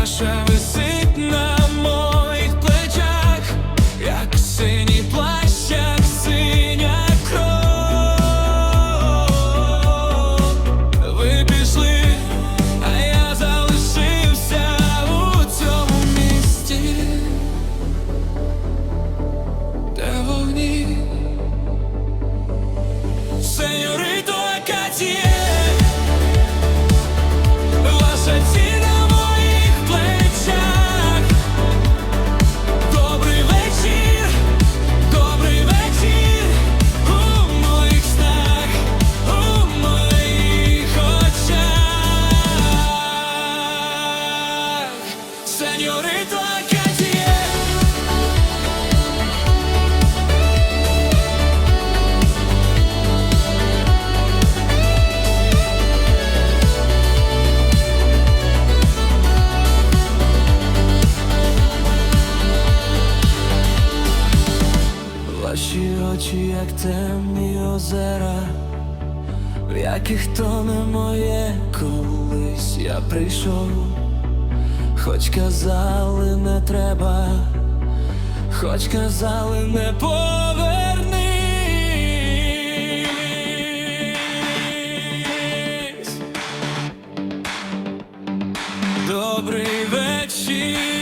crush everything Ваші очі, як темні озера, в яких тоне моє колись я прийшов хоч казали, не треба, хоч казали, не повернись. Добрий вечір.